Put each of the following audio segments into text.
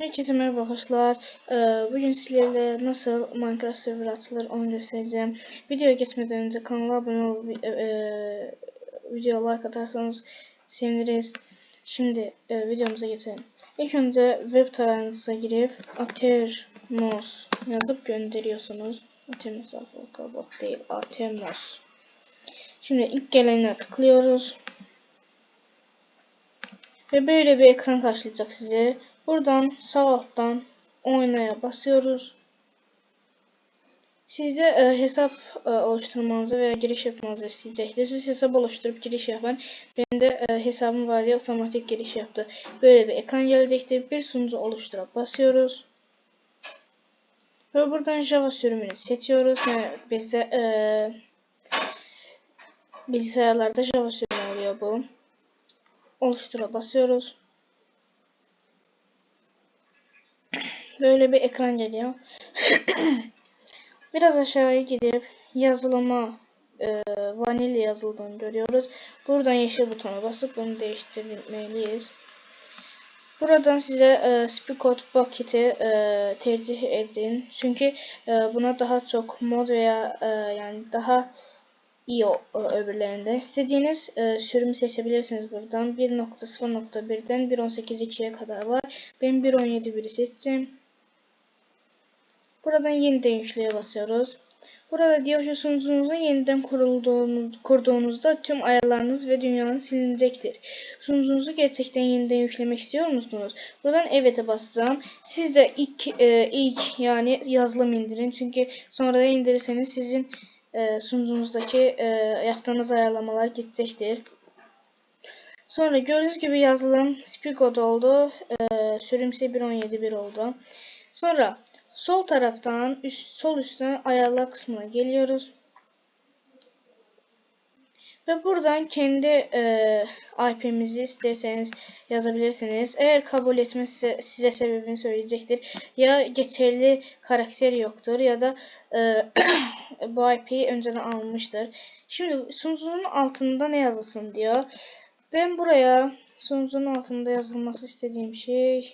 Herkese merhaba arkadaşlar. Ee, Bugün sizlerle nasıl Minecraft server açılır onu göstereceğim. Videoya geçmeden önce kanala abone olup e, e, videoya like atarsanız seviniriz. Şimdi e, videomuza geçelim. İlk önce web tarayıcınıza girip Aternos yazıp gönderiyorsunuz. Aternos alfabetik değil Aternos. Şimdi ilk gelene tıklıyoruz. Ve böyle bir ekran karşılayacak size. Buradan sağ alttan oynaya basıyoruz. Sizde e, hesap e, oluşturmanızı veya giriş yapmanızı isteyecektir. Siz hesap oluşturup giriş yapın. Benim de e, hesabım var diye otomatik giriş yaptı. Böyle bir ekran gelecektir. Bir sunucu oluşturup basıyoruz. Ve buradan Java sürümünü seçiyoruz. Yani bizde e, bilgisayarlarda Java sürümü oluyor bu. Oluştura basıyoruz. Böyle bir ekran geliyor. Biraz aşağıya gidip yazılıma e, vanilya yazıldığını görüyoruz. Buradan yeşil butona basıp bunu değiştirmeliyiz. Buradan size e, Spicot Bucket'i e, tercih edin. Çünkü e, buna daha çok mod veya e, yani daha iyi o öbürlerinde. İstediğiniz e, sürümü seçebilirsiniz buradan. 1.0.1'den 1.18.2'ye kadar var. Ben 1.17.1'i seçtim. Buradan yeniden yükleye basıyoruz. Burada diyor ki sunucunuzun yeniden kurulduğunuz, kurduğunuzda tüm ayarlarınız ve dünyanız silinecektir. Sunucunuzu gerçekten yeniden yüklemek istiyor musunuz? Buradan evet'e basacağım. Siz de ilk, e, ilk yani yazılım indirin. Çünkü sonra da indirirseniz sizin e, sunucunuzdaki e, yaptığınız ayarlamalar gidecektir. Sonra gördüğünüz gibi yazılım Spicot oldu. E, sürüm ise 1.17.1 oldu. Sonra Sol taraftan üst, sol üstten ayarlar kısmına geliyoruz. Ve buradan kendi e, IP'mizi isterseniz yazabilirsiniz. Eğer kabul etmezse size sebebini söyleyecektir. Ya geçerli karakter yoktur ya da e, bu IP'yi önceden almıştır. Şimdi sunucunun altında ne yazılsın diyor. Ben buraya sunucunun altında yazılması istediğim şey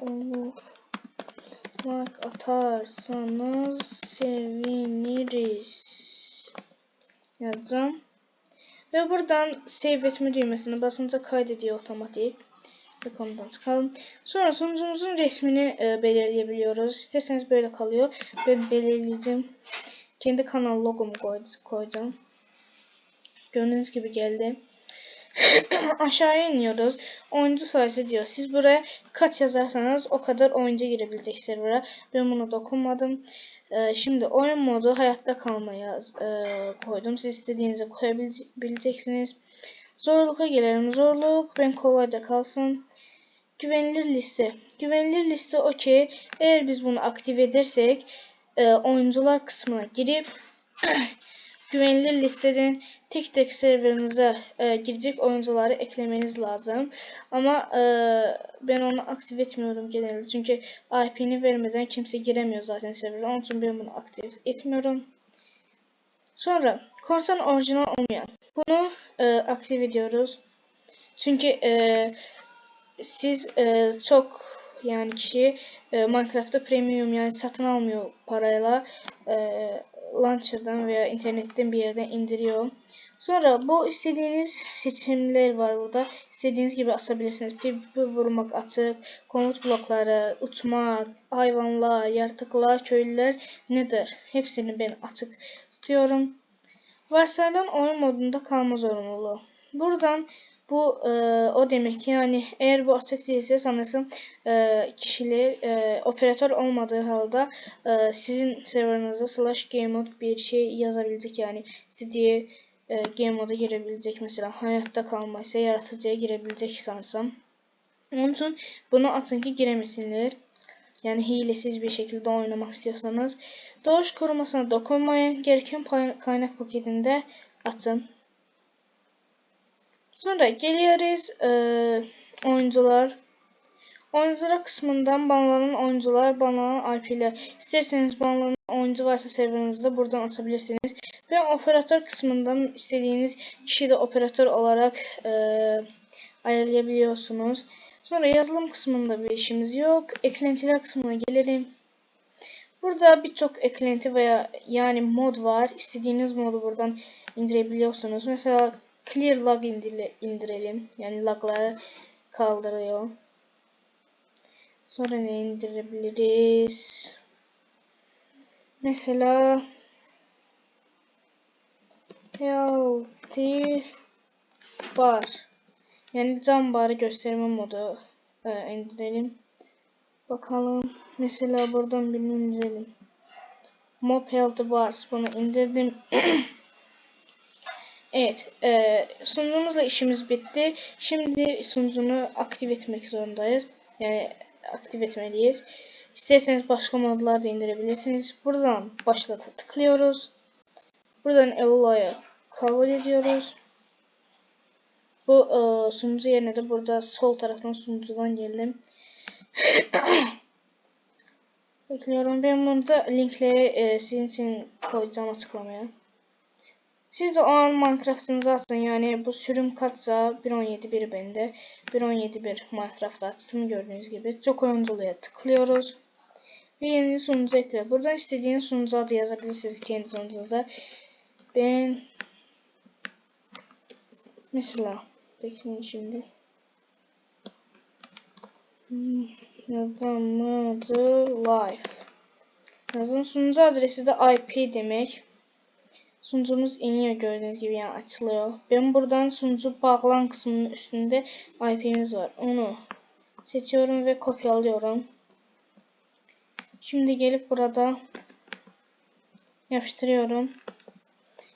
olur. Like atarsanız seviniriz. Yazacağım. Ve buradan save etme düğmesine basınca kaydediyor otomatik. Konudan çıkalım. Sonra sunucumuzun resmini e, belirleyebiliyoruz. İsterseniz böyle kalıyor. Ben belirleyeceğim. Kendi kanal logomu koyacağım. Gördüğünüz gibi geldi. aşağıya iniyoruz. Oyuncu sayısı diyor. Siz buraya kaç yazarsanız o kadar oyuncu girebilecek server'a. Ben bunu dokunmadım. Ee, şimdi oyun modu hayatta kalma yaz, e, koydum. Siz istediğinizi koyabileceksiniz. Zorluğa gelelim. Zorluk ben kolayda kalsın. Güvenilir liste. Güvenilir liste okey. Eğer biz bunu aktif edersek e, oyuncular kısmına girip güvenilir listeden tek tek serverinize e, girecek oyuncuları eklemeniz lazım. Ama e, ben onu aktif etmiyorum genelde. Çünkü IP'ni vermeden kimse giremiyor zaten server'e. Onun için ben bunu aktif etmiyorum. Sonra korsan orijinal olmayan. Bunu e, aktif ediyoruz. Çünkü e, siz e, çok yani kişi e, Minecraft'ta premium yani satın almıyor parayla e, launcher'dan veya internetten bir yerden indiriyor. Sonra bu istediğiniz seçimler var burada. İstediğiniz gibi asabilirsiniz. PvP vurmak açık, komut blokları, uçmak, hayvanlar, yaratıklar, köylüler nedir? Hepsini ben açık tutuyorum. Varsayılan oyun modunda kalma zorunluluğu. Buradan bu e, o demek ki yani eğer bu açık değilse sanırsam e, kişiler e, operatör olmadığı halde e, sizin serverinizde slash game mode bir şey yazabilecek yani istediği e, game moda girebilecek mesela hayatta kalmaysa yaratıcıya girebilecek sanırsam. Onun için bunu atın ki giremesinler. Yani hilesiz bir şekilde oynamak istiyorsanız doğuş korumasına dokunmayın. Gereken kaynak paketinde atın. Sonra geliyoruz e, oyuncular. Oyuncular kısmından banlanan oyuncular, banlanan IP ile isterseniz banlanan oyuncu varsa serverinizde buradan atabilirsiniz. Ve operatör kısmından istediğiniz kişiyi de operatör olarak e, ayarlayabiliyorsunuz. Sonra yazılım kısmında bir işimiz yok. Eklentiler kısmına gelelim. Burada birçok eklenti veya yani mod var. İstediğiniz modu buradan indirebiliyorsunuz. Mesela clear lag indire, indirelim. Yani lagları kaldırıyor. Sonra ne indirebiliriz? Mesela healthy bar yani cam barı gösterme modu e, indirelim. Bakalım. Mesela buradan birini indirelim. Mob Health Bars. Bunu indirdim. evet. E, sunucumuzla işimiz bitti. Şimdi sunucunu aktif etmek zorundayız. Yani aktif etmeliyiz. İsterseniz başka modlar da indirebilirsiniz. Buradan başlata tıklıyoruz. Buradan Elo'yu kabul ediyoruz. Bu e, sunucu yerine de burada sol taraftan sunucudan geldim. Bekliyorum. Ben burada linkleri e, sizin için koyacağım açıklamaya. Siz de o an Minecraft'ınızı atın. Yani bu sürüm kaçsa 1.17 bir bende. 1.17 bir Minecraft açsın gördüğünüz gibi. Çok oyunculuğa tıklıyoruz. Ve yeni sunucu ekle. Buradan istediğiniz sunucu adı yazabilirsiniz kendi sunucunuza. Ben mesela bekleyin şimdi. Hmm, yazamadı live. Yazım sunucu adresi de IP demek. Sunucumuz iniyor gördüğünüz gibi yani açılıyor. Ben buradan sunucu bağlan kısmının üstünde IP'miz var. Onu seçiyorum ve kopyalıyorum. Şimdi gelip burada yapıştırıyorum.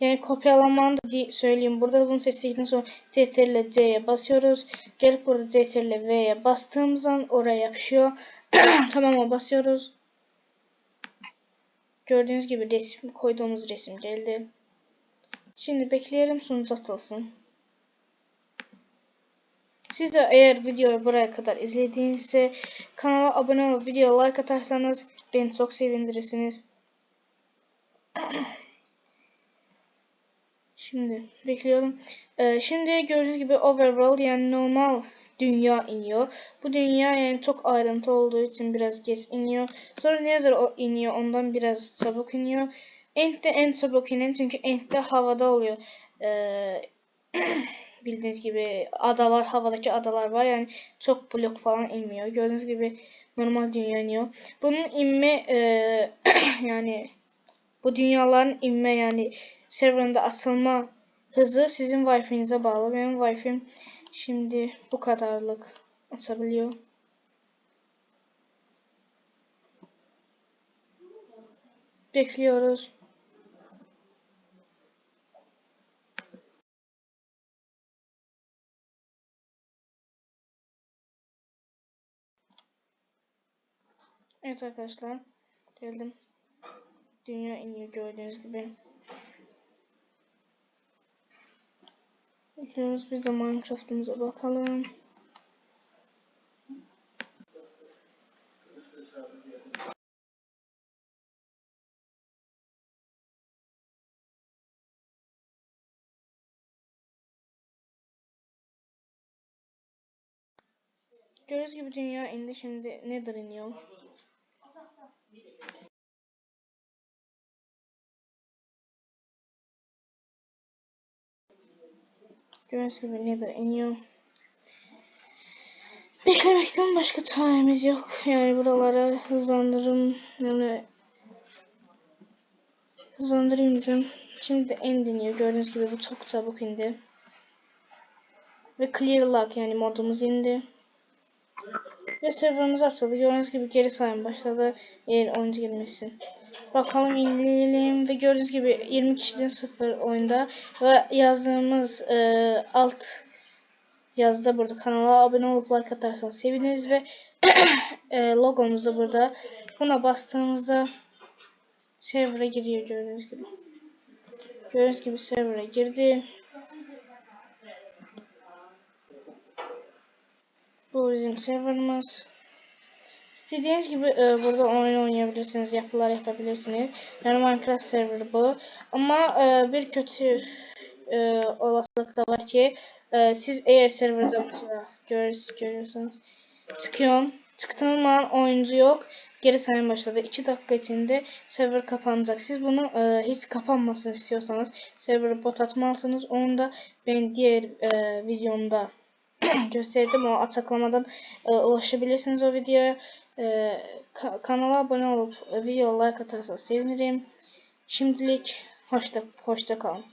Yani kopyalamanı da söyleyeyim. Burada bunu seçtikten sonra CTRL C'ye basıyoruz. Gelip burada CTRL V'ye bastığımız zaman oraya yapışıyor. Tamam basıyoruz. Gördüğünüz gibi resim koyduğumuz resim geldi. Şimdi bekleyelim sunucu atılsın. Siz de eğer videoyu buraya kadar izlediğinizde kanala abone olup video like atarsanız beni çok sevindirirsiniz. Şimdi bekliyorum. Ee, şimdi gördüğünüz gibi overworld yani normal dünya iniyor. Bu dünya yani çok ayrıntı olduğu için biraz geç iniyor. Sonra Nether iniyor ondan biraz çabuk iniyor. End de en çabuk inen çünkü End'de havada oluyor. Ee, bildiğiniz gibi adalar havadaki adalar var yani çok blok falan inmiyor. Gördüğünüz gibi normal dünya iniyor. Bunun inme e, yani bu dünyaların inme yani serverında açılma hızı sizin Wi-Fi'nize bağlı. Benim Wi-Fi'm şimdi bu kadarlık açabiliyor. Bekliyoruz. Evet arkadaşlar geldim. Dünya iniyor gördüğünüz gibi. Bekliyoruz biz de Minecraft'ımıza bakalım. Gördüğünüz gibi dünya indi şimdi Nether iniyor. Gördüğünüz gibi Nether iniyor. Beklemekten başka çaremiz yok. Yani buralara hızlandırım yani hızlandırayım diyeceğim. Şimdi de end iniyor. Gördüğünüz gibi bu çok çabuk indi. Ve clear lock yani modumuz indi. Ve serverımız açıldı. Gördüğünüz gibi geri sayım başladı. Eğer oyuncu girmesin. Bakalım indirelim ve gördüğünüz gibi 20 kişiden sıfır oyunda ve yazdığımız e, alt yazda burada kanala abone olup like atarsanız seviniriz ve e, logomuz da burada. Buna bastığımızda server'a giriyor gördüğünüz gibi. Gördüğünüz gibi server'a girdi. Bu bizim serverımız. İstediğiniz gibi e, burada oyun oynayabilirsiniz, yapılar yapabilirsiniz. Yani Minecraft server bu. Ama e, bir kötü e, olasılık da var ki e, siz eğer serverda mesela görür, görüyorsanız çıkıyorum. Çıktığım an oyuncu yok. Geri sayım başladı. 2 dakika içinde server kapanacak. Siz bunu e, hiç kapanmasını istiyorsanız server'ı bot atmalısınız. Onu da ben diğer e, videomda gösterdim. O açıklamadan e, ulaşabilirsiniz o videoya. E, ka- kanala abone olup e, video like atarsanız sevinirim. Şimdilik hoşça, hoşça kalın.